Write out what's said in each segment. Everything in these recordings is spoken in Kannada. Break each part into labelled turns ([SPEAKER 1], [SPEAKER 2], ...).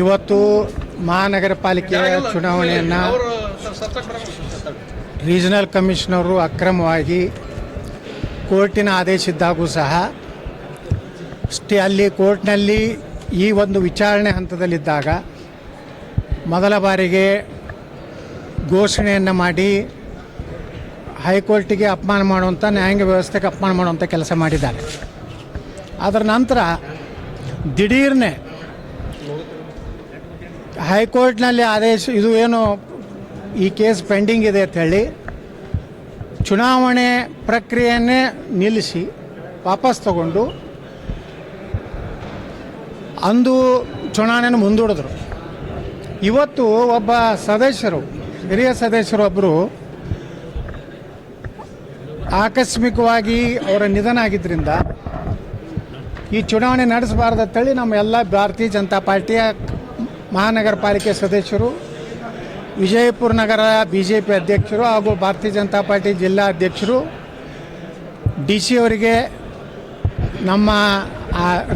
[SPEAKER 1] ಇವತ್ತು ಮಹಾನಗರ ಪಾಲಿಕೆ ಚುನಾವಣೆಯನ್ನು ರೀಜನಲ್ ಕಮಿಷನರು ಅಕ್ರಮವಾಗಿ ಕೋರ್ಟಿನ ಆದೇಶಿದ್ದಾಗೂ ಸಹ ಸ್ಟೇ ಅಲ್ಲಿ ಕೋರ್ಟ್ನಲ್ಲಿ ಈ ಒಂದು ವಿಚಾರಣೆ ಹಂತದಲ್ಲಿದ್ದಾಗ ಮೊದಲ ಬಾರಿಗೆ ಘೋಷಣೆಯನ್ನು ಮಾಡಿ ಹೈಕೋರ್ಟಿಗೆ ಅಪಮಾನ ಮಾಡುವಂಥ ನ್ಯಾಯಾಂಗ ವ್ಯವಸ್ಥೆಗೆ ಅಪಮಾನ ಮಾಡುವಂಥ ಕೆಲಸ ಮಾಡಿದ್ದಾರೆ. ಅದರ ನಂತರ ದಿಢೀರ್ನೆ ಹೈಕೋರ್ಟ್ನಲ್ಲಿ ಆದೇಶ ಇದು ಏನು ಈ ಕೇಸ್ ಪೆಂಡಿಂಗ್ ಇದೆ ಅಂತ ಹೇಳಿ ಚುನಾವಣೆ ಪ್ರಕ್ರಿಯೆಯನ್ನೇ ನಿಲ್ಲಿಸಿ ವಾಪಸ್ ತಗೊಂಡು ಅಂದು ಚುನಾವಣೆಯನ್ನು ಮುಂದೂಡಿದ್ರು. ಇವತ್ತು ಒಬ್ಬ ಸದಸ್ಯರು, ಹಿರಿಯ ಸದಸ್ಯರು ಒಬ್ಬರು ಆಕಸ್ಮಿಕವಾಗಿ ಅವರ ನಿಧನ ಆಗಿದ್ದರಿಂದ ಈ ಚುನಾವಣೆ ನಡೆಸಬಾರ್ದು ಅಂತೇಳಿ ನಮ್ಮ ಎಲ್ಲ ಭಾರತೀಯ ಜನತಾ ಪಾರ್ಟಿಯ ಮಹಾನಗರ ಪಾಲಿಕೆ ಸದಸ್ಯರು, ವಿಜಯಪುರ ನಗರ ಬಿ ಜೆ ಪಿ ಅಧ್ಯಕ್ಷರು ಹಾಗೂ ಭಾರತೀಯ ಜನತಾ ಪಾರ್ಟಿ ಜಿಲ್ಲಾ ಅಧ್ಯಕ್ಷರು, ಡಿ ಸಿ ಅವರಿಗೆ, ನಮ್ಮ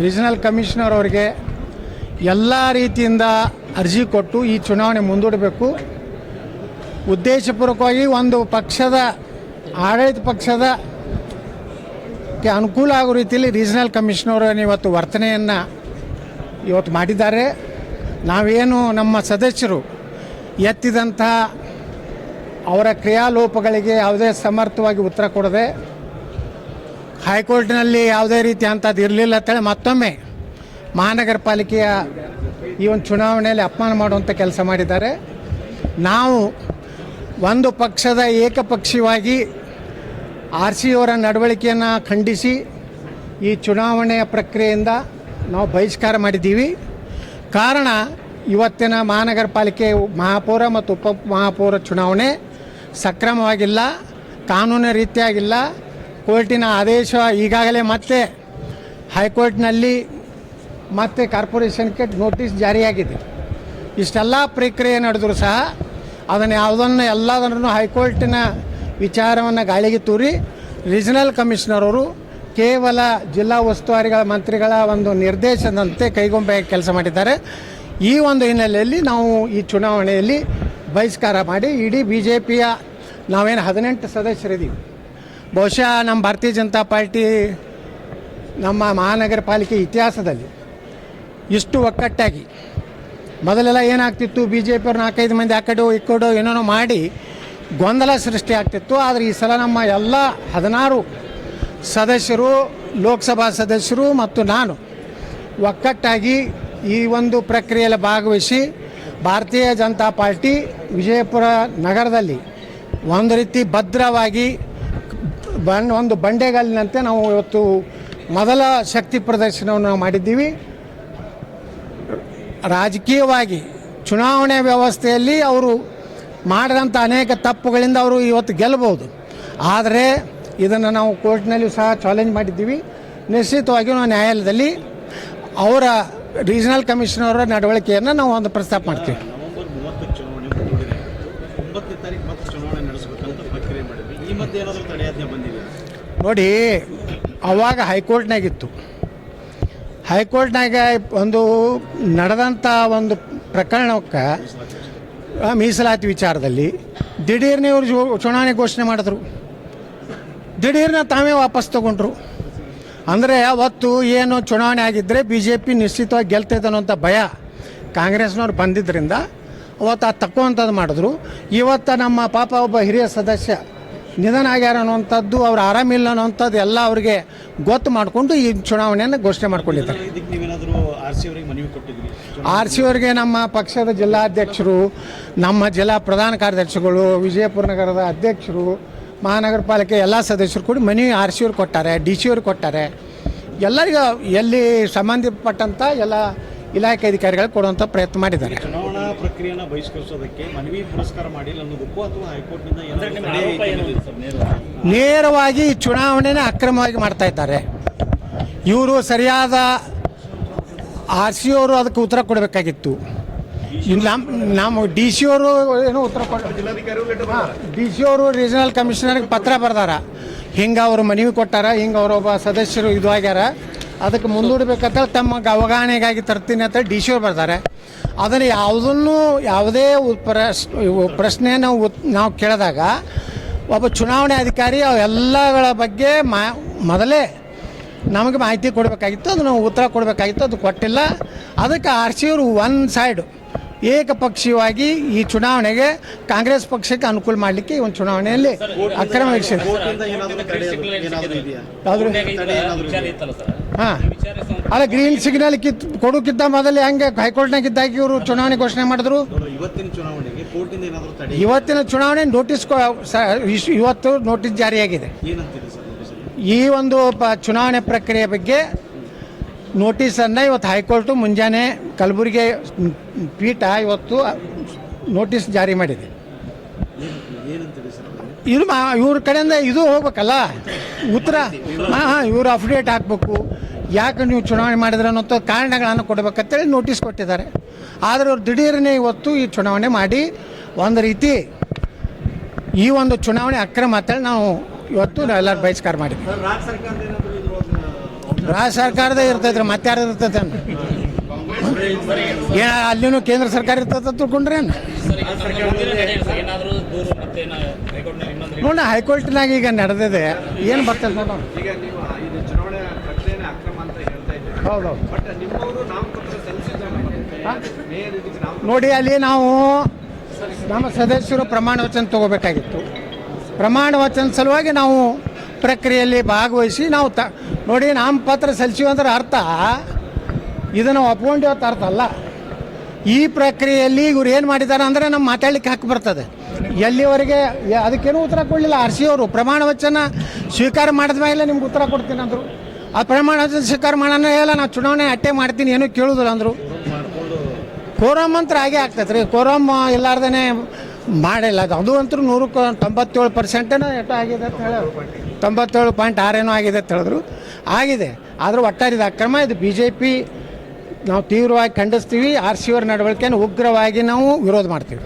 [SPEAKER 1] ರೀಜನಲ್ ಕಮಿಷನರ್ ಅವರಿಗೆ ಎಲ್ಲ ರೀತಿಯಿಂದ ಅರ್ಜಿ ಕೊಟ್ಟು ಈ ಚುನಾವಣೆ ಮುಂದೂಡಬೇಕು. ಉದ್ದೇಶಪೂರ್ವಕವಾಗಿ ಒಂದು ಪಕ್ಷದ, ಆಡಳಿತ ಪಕ್ಷದ ಅನುಕೂಲ ಆಗೋ ರೀತಿಯಲ್ಲಿ ರೀಜನಲ್ ಕಮಿಷನರ್ ಇವತ್ತು ವರ್ತನೆಯನ್ನು ಇವತ್ತು ಮಾಡಿದ್ದಾರೆ. ನಾವೇನು ನಮ್ಮ ಸದಸ್ಯರು ಎತ್ತಿದಂಥ ಅವರ ಕ್ರಿಯಾಲೋಪಗಳಿಗೆ ಯಾವುದೇ ಸಮರ್ಥವಾಗಿ ಉತ್ತರ ಕೊಡದೆ ಹೈಕೋರ್ಟ್ನಲ್ಲಿ ಯಾವುದೇ ರೀತಿ ಅಂಥದ್ದು ಇರಲಿಲ್ಲ ಅಂತೇಳಿ ಮತ್ತೊಮ್ಮೆ ಮಹಾನಗರ ಪಾಲಿಕೆಯ ಈ ಒಂದು ಚುನಾವಣೆಯಲ್ಲಿ ಅಪಮಾನ ಮಾಡುವಂಥ ಕೆಲಸ ಮಾಡಿದ್ದಾರೆ. ನಾವು ಒಂದು ಪಕ್ಷದ ಏಕಪಕ್ಷೀಯವಾಗಿ ಆರ್ ಸಿ ಅವರ ನಡವಳಿಕೆಯನ್ನು ಖಂಡಿಸಿ ಈ ಚುನಾವಣೆಯ ಪ್ರಕ್ರಿಯೆಯಿಂದ ನಾವು ಬಹಿಷ್ಕಾರ ಮಾಡಿದ್ದೀವಿ. ಕಾರಣ ಇವತ್ತಿನ ಮಹಾನಗರ ಪಾಲಿಕೆ ಮಹಾಪೌರ ಮತ್ತು ಉಪ ಮಹಾಪೌರ ಚುನಾವಣೆ ಸಕ್ರಮವಾಗಿಲ್ಲ, ಕಾನೂನು ರೀತಿಯಾಗಿಲ್ಲ. ಕೋರ್ಟಿನ ಆದೇಶ ಈಗಾಗಲೇ ಮತ್ತೆ ಹೈಕೋರ್ಟ್ನಲ್ಲಿ ಮತ್ತೆ ಕಾರ್ಪೊರೇಷನ್ಗೆ ನೋಟಿಸ್ ಜಾರಿಯಾಗಿದೆ. ಇಷ್ಟೆಲ್ಲ ಪ್ರಕ್ರಿಯೆ ನಡೆದರೂ ಸಹ ಅದನ್ನು ಯಾವುದನ್ನು ಎಲ್ಲದನ್ನು ಹೈಕೋರ್ಟಿನ ವಿಚಾರವನ್ನು ಗಾಳಿಗೆ ತೂರಿ ರೀಜನಲ್ ಕಮಿಷನರ್ ಅವರು ಕೇವಲ ಜಿಲ್ಲಾ ಉಸ್ತುವಾರಿಗಳ ಮಂತ್ರಿಗಳ ಒಂದು ನಿರ್ದೇಶನದಂತೆ ಕೈಗೊಂಬೆ ಕೆಲಸ ಮಾಡಿದ್ದಾರೆ. ಈ ಒಂದು ಹಿನ್ನೆಲೆಯಲ್ಲಿ ನಾವು ಈ ಚುನಾವಣೆಯಲ್ಲಿ ಬಹಿಷ್ಕಾರ ಮಾಡಿ ಇಡೀ ಬಿ ಜೆ ಪಿಯ ನಾವೇನು ಹದಿನೆಂಟು ಸದಸ್ಯರಿದ್ದೀವಿ. ಬಹುಶಃ ನಮ್ಮ ಭಾರತೀಯ ಜನತಾ ಪಾರ್ಟಿ ನಮ್ಮ ಮಹಾನಗರ ಪಾಲಿಕೆ ಇತಿಹಾಸದಲ್ಲಿ ಇಷ್ಟು ಒಕ್ಕಟ್ಟಾಗಿ ಮೊದಲೆಲ್ಲ ಏನಾಗ್ತಿತ್ತು ಬಿ ಜೆ ಪಿಯವ್ರು ನಾಲ್ಕೈದು ಮಂದಿ ಆ ಕಡೆ ಈ ಏನೇನೋ ಮಾಡಿ ಗೊಂದಲ ಸೃಷ್ಟಿ ಆಗ್ತಿತ್ತು. ಆದರೆ ಈ ಸಲ ನಮ್ಮ ಎಲ್ಲ ಹದಿನಾರು ಸದಸ್ಯರು, ಲೋಕಸಭಾ ಸದಸ್ಯರು ಮತ್ತು ನಾನು ಒಕ್ಕಟ್ಟಾಗಿ ಈ ಒಂದು ಪ್ರಕ್ರಿಯೆಯಲ್ಲಿ ಭಾಗವಹಿಸಿ ಭಾರತೀಯ ಜನತಾ ಪಾರ್ಟಿ ವಿಜಯಪುರ ನಗರದಲ್ಲಿ ಒಂದು ರೀತಿ ಭದ್ರವಾಗಿ ಬಣ್ಣ, ಒಂದು ಬಂಡೆಗಲ್ಲಿನಂತೆ ನಾವು ಇವತ್ತು ಮೊದಲ ಶಕ್ತಿ ಪ್ರದರ್ಶನವನ್ನು ನಾವು ಮಾಡಿದ್ದೀವಿ. ರಾಜಕೀಯವಾಗಿ ಚುನಾವಣೆ ವ್ಯವಸ್ಥೆಯಲ್ಲಿ ಅವರು ಮಾಡಿದಂಥ ಅನೇಕ ತಪ್ಪುಗಳಿಂದ ಅವರು ಇವತ್ತು ಗೆಲ್ಲಬಹುದು. ಆದರೆ ಇದನ್ನು ನಾವು ಕೋರ್ಟ್ನಲ್ಲಿ ಸಹ ಚಾಲೆಂಜ್ ಮಾಡಿದ್ದೀವಿ. ನಿಶ್ಚಿತವಾಗಿಯೂ ನಾವು ನ್ಯಾಯಾಲಯದಲ್ಲಿ ಅವರ ರೀಜನಲ್ ಕಮಿಷನರ್ ನಡವಳಿಕೆಯನ್ನು ನಾವು ಒಂದು ಪ್ರಸ್ತಾಪ ಮಾಡ್ತೀವಿ. ನೋಡಿ ಅವಾಗ ಹೈಕೋರ್ಟ್ನಾಗಿತ್ತು. ಹೈಕೋರ್ಟ್ನಾಗ ಒಂದು ನಡೆದಂಥ ಒಂದು ಪ್ರಕರಣಕ್ಕೆ ಮೀಸಲಾತಿ ವಿಚಾರದಲ್ಲಿ ದಿಢೀರ್ನೇ ಅವರು ಚುನಾವಣೆ ಘೋಷಣೆ ಮಾಡಿದ್ರು. ದಿಢೀರ್ನ ತಾವೇ ವಾಪಸ್ ತಗೊಂಡ್ರು. ಅಂದರೆ ಅವತ್ತು ಏನು ಚುನಾವಣೆ ಆಗಿದ್ದರೆ ಬಿ ಜೆ ಪಿ ನಿಶ್ಚಿತವಾಗಿ ಗೆಲ್ತೈತೆ ಅನ್ನೋಂಥ ಭಯ ಕಾಂಗ್ರೆಸ್ನವ್ರು ಬಂದಿದ್ದರಿಂದ ಅವತ್ತು ಅದು ತಕ್ಕುವಂಥದ್ದು ಮಾಡಿದ್ರು. ಇವತ್ತು ನಮ್ಮ ಪಾಪ ಒಬ್ಬ ಹಿರಿಯ ಸದಸ್ಯ ನಿಧನ ಆಗ್ಯಾರ ಅನ್ನುವಂಥದ್ದು ಅವ್ರು ಆರಾಮಿಲ್ಲ ಅನ್ನೋಂಥದ್ದು ಎಲ್ಲ ಅವ್ರಿಗೆ ಗೊತ್ತು ಮಾಡಿಕೊಂಡು ಈ ಚುನಾವಣೆಯನ್ನು ಘೋಷಣೆ ಮಾಡ್ಕೊಂಡಿದ್ದಾರೆ.
[SPEAKER 2] ಆರ್ ಸಿ ಅವರಿಗೆ
[SPEAKER 1] ನಮ್ಮ ಪಕ್ಷದ ಜಿಲ್ಲಾಧ್ಯಕ್ಷರು, ನಮ್ಮ ಜಿಲ್ಲಾ ಪ್ರಧಾನ ಕಾರ್ಯದರ್ಶಿಗಳು, ವಿಜಯಪುರ ನಗರದ ಅಧ್ಯಕ್ಷರು ಮಹಾನಗರ ಪಾಲಿಕೆ ಎಲ್ಲ ಸದಸ್ಯರು ಕೂಡ ಮನವಿ ಆರ್ ಸಿ ಅವ್ರು ಕೊಟ್ಟಾರೆ ಡಿ ಸಿ ಅವ್ರು ಕೊಟ್ಟಾರೆ. ಎಲ್ಲರಿಗೂ ಎಲ್ಲಿ ಸಂಬಂಧಪಟ್ಟಂಥ ಎಲ್ಲ ಇಲಾಖೆ ಅಧಿಕಾರಿಗಳು ಕೊಡುವಂಥ ಪ್ರಯತ್ನ ಮಾಡಿದ್ದಾರೆ.
[SPEAKER 2] ಚುನಾವಣಾ ಪ್ರಕ್ರಿಯೆನ ಬಹಿಷ್ಕರಿಸೋದಕ್ಕೆ ಮನವಿ ಪುರಸ್ಕಾರ ಮಾಡಿಲ್ಲ ಅನ್ನೋದಕ್ಕೂ ಅಥವಾ ಹೈಕೋರ್ಟ್ನಿಂದ?
[SPEAKER 1] ನೇರವಾಗಿ ಚುನಾವಣೆನ ಅಕ್ರಮವಾಗಿ ಮಾಡ್ತಾ ಇದ್ದಾರೆ. ಇವರು ಸರಿಯಾದ ಆರ್ ಸಿ ಅವರು ಅದಕ್ಕೆ ಉತ್ತರ ಕೊಡಬೇಕಾಗಿತ್ತು. ನಮ್ಮ ನಮ್ಮ ಡಿ ಸಿ ಅವರು ಏನು ಉತ್ತರ ಕೊಟ್ಟು ಡಿ ಸಿ ಅವರು ರೀಜನಲ್ ಕಮಿಷನರ್ಗೆ ಪತ್ರ ಬರ್ದಾರ. ಹಿಂಗೆ ಅವರು ಮನವಿ ಕೊಟ್ಟಾರ, ಹಿಂಗೆ ಅವರೊಬ್ಬ ಸದಸ್ಯರು ಇದು ಆಗ್ಯಾರ. ಅದಕ್ಕೆ ಮುಂದೂಡ್ಬೇಕಂತ ತಮ್ಮ ಅವಗಾಹನೆಗಾಗಿ ತರ್ತೀನಿ ಅಂತ ಡಿ ಸಿ ಅವ್ರು ಬರ್ತಾರೆ ಅದನ್ನು ಯಾವುದನ್ನು ಯಾವುದೇ ಪ್ರಶ್ ಪ್ರಶ್ನೆಯನ್ನು ಉತ್ ನಾವು ಕೇಳಿದಾಗ ಒಬ್ಬ ಚುನಾವಣೆ ಅಧಿಕಾರಿ ಅವೆಲ್ಲಗಳ ಬಗ್ಗೆ ಮಾ ಮೊದಲೇ ನಮಗೆ ಮಾಹಿತಿ ಕೊಡಬೇಕಾಗಿತ್ತು ಅದು ನಾವು ಉತ್ತರ ಕೊಡಬೇಕಾಗಿತ್ತು, ಅದು ಕೊಟ್ಟಿಲ್ಲ. ಅದಕ್ಕೆ ಆರ್ ಸಿ ಅವರು ಒನ್ ಸೈಡ್ ಏಕಪಕ್ಷೀಯವಾಗಿ ಈ ಚುನಾವಣೆಗೆ ಕಾಂಗ್ರೆಸ್ ಪಕ್ಷಕ್ಕೆ ಅನುಕೂಲ ಮಾಡಲಿಕ್ಕೆ ಈ ಒಂದು ಚುನಾವಣೆಯಲ್ಲಿ ಅಕ್ರಮ
[SPEAKER 3] ಸರ್
[SPEAKER 1] ಹಾಂ. ಅಲ್ಲ ಗ್ರೀನ್ ಸಿಗ್ನಲ್ ಕಿತ್, ಕೊಡೋಕ್ಕಿಂತ ಮೊದಲು ಹೆಂಗೆ ಹೈಕೋರ್ಟ್ನಾಗ ಇದ್ದಾಗ ಇವರು ಚುನಾವಣೆ ಘೋಷಣೆ ಮಾಡಿದ್ರು.
[SPEAKER 2] ಇವತ್ತಿನ
[SPEAKER 1] ಚುನಾವಣೆ ನೋಟಿಸ್ ಇವತ್ತು ನೋಟಿಸ್ ಜಾರಿಯಾಗಿದೆ. ಈ ಒಂದು ಚುನಾವಣೆ ಪ್ರಕ್ರಿಯೆ ಬಗ್ಗೆ ನೋಟಿಸನ್ನು ಇವತ್ತು ಹೈಕೋರ್ಟು ಮುಂಜಾನೆ ಕಲಬುರಗಿ ಪೀಠ ಇವತ್ತು ನೋಟಿಸ್ ಜಾರಿ ಮಾಡಿದೆ. ಮಾ ಇವ್ರ ಕಡೆಯಿಂದ ಇದು ಹೋಗ್ಬೇಕಲ್ಲ? ಉತ್ತರ? ಹಾಂ ಹಾಂ ಇವರು ಅಫಿಡೇಟ್ ಹಾಕಬೇಕು. ಯಾಕೆ ನೀವು ಚುನಾವಣೆ ಮಾಡಿದ್ರೆ ಅನ್ನೋ ಕಾರಣಗಳನ್ನು ಕೊಡಬೇಕಂತೇಳಿ ನೋಟಿಸ್ ಕೊಟ್ಟಿದ್ದಾರೆ. ಆದರೆ ಅವ್ರು ದಿಢೀರನೇ ಇವತ್ತು ಈ ಚುನಾವಣೆ ಮಾಡಿ ಒಂದು ರೀತಿ ಈ ಒಂದು ಚುನಾವಣೆ ಅಕ್ರಮ ಅಂತೇಳಿ ನಾವು ಇವತ್ತು ಎಲ್ಲರೂ ಬಹಿಷ್ಕಾರ ಮಾಡಿದ್ವಿ.
[SPEAKER 2] ಸರ್, ರಾಜ್ಯ ಸರ್ಕಾರದ
[SPEAKER 1] ಇರ್ತೈತ್ರಿ ಮತ್ತೆ ಯಾರು ಇರ್ತೈತೆ ಏನ ಅಲ್ಲಿನೂ ಕೇಂದ್ರ ಸರ್ಕಾರ ಇರ್ತದ ತಿಳ್ಕೊಂಡ್ರೇನು?
[SPEAKER 3] ನಡೆ
[SPEAKER 1] ಹೈಕೋರ್ಟ್ನಾಗ ಈಗ ನಡೆದಿದೆ. ಏನು ಬರ್ತದೆ ನೋಡೋಣ ಹೌದೌದು. ನೋಡಿ ಅಲ್ಲಿ ನಾವು ನಮ್ಮ ಸದಸ್ಯರು ಪ್ರಮಾಣ ವಚನ ತಗೋಬೇಕಾಗಿತ್ತು. ಪ್ರಮಾಣ ವಚನ ಸಲುವಾಗಿ ನಾವು ಪ್ರಕ್ರಿಯೆಯಲ್ಲಿ ಭಾಗವಹಿಸಿ ನಾವು ತ, ನೋಡಿ ನಾಮಪತ್ರ ಅಂದ್ರೆ ಅರ್ಥ. ಇದನ್ನು ಒಪ್ಕೊಂಡು ಇವತ್ತು ಅರ್ಥ ಅಲ್ಲ. ಈ ಪ್ರಕ್ರಿಯೆಯಲ್ಲಿ ಇವ್ರು ಏನು ಮಾಡಿದ್ದಾರೆ ಅಂದರೆ ನಮ್ಮ ಮಾತಾಡ್ಲಿಕ್ಕೆ ಹಾಕಿ ಬರ್ತದೆ. ಎಲ್ಲಿವರೆಗೆ ಅದಕ್ಕೇನು ಉತ್ತರ ಕೊಡಲಿಲ್ಲ. ಆರ್ ಸಿ ಅವರು ಪ್ರಮಾಣ ವಚನ ಸ್ವೀಕಾರ ಮಾಡಿದ ಮೇಲೆ ನಿಮ್ಗೆ ಉತ್ತರ ಕೊಡ್ತೀನಿ ಅಂದರು. ಆ ಪ್ರಮಾಣ ವಚನ ಸ್ವೀಕಾರ ಮಾಡೋಣ ಇಲ್ಲ ನಾವು ಚುನಾವಣೆ ಅಟ್ಟೆ ಮಾಡ್ತೀನಿ ಏನೂ ಕೇಳೋದಿಲ್ಲ ಅಂದರು. ಕೋರಮ್ ಅಂತ ಹಾಗೆ ಆಗ್ತೈತೆ ರೀ. ಕೋರಮ್ ಇಲ್ಲಾರ್ದೇ ಮಾಡಿಲ್ಲ. ಅದು ಅಂತೂ ನೂರಕ್ಕೆ ತೊಂಬತ್ತೇಳು ಪರ್ಸೆಂಟೇನೋ ಎಷ್ಟೋ ಆಗಿದೆ ಅಂತ ಹೇಳೋರು. ತೊಂಬತ್ತೇಳು ಪಾಯಿಂಟ್ ಆರೇನೋ ಆಗಿದೆ ಅಂತ ಹೇಳಿದ್ರು. ಆಗಿದೆ. ಆದರೂ ಒಟ್ಟಾರೆ ಇದು ಅಕ್ರಮ. ಇದು ಬಿ ಜೆ ಪಿ ನಾವು ತೀವ್ರವಾಗಿ ಖಂಡಿಸ್ತೀವಿ. ಆರ್ ಸಿ ಅವರ ನಡವಳಿಕೆಯನ್ನು ಉಗ್ರವಾಗಿ ನಾವು ವಿರೋಧ ಮಾಡ್ತೀವಿ.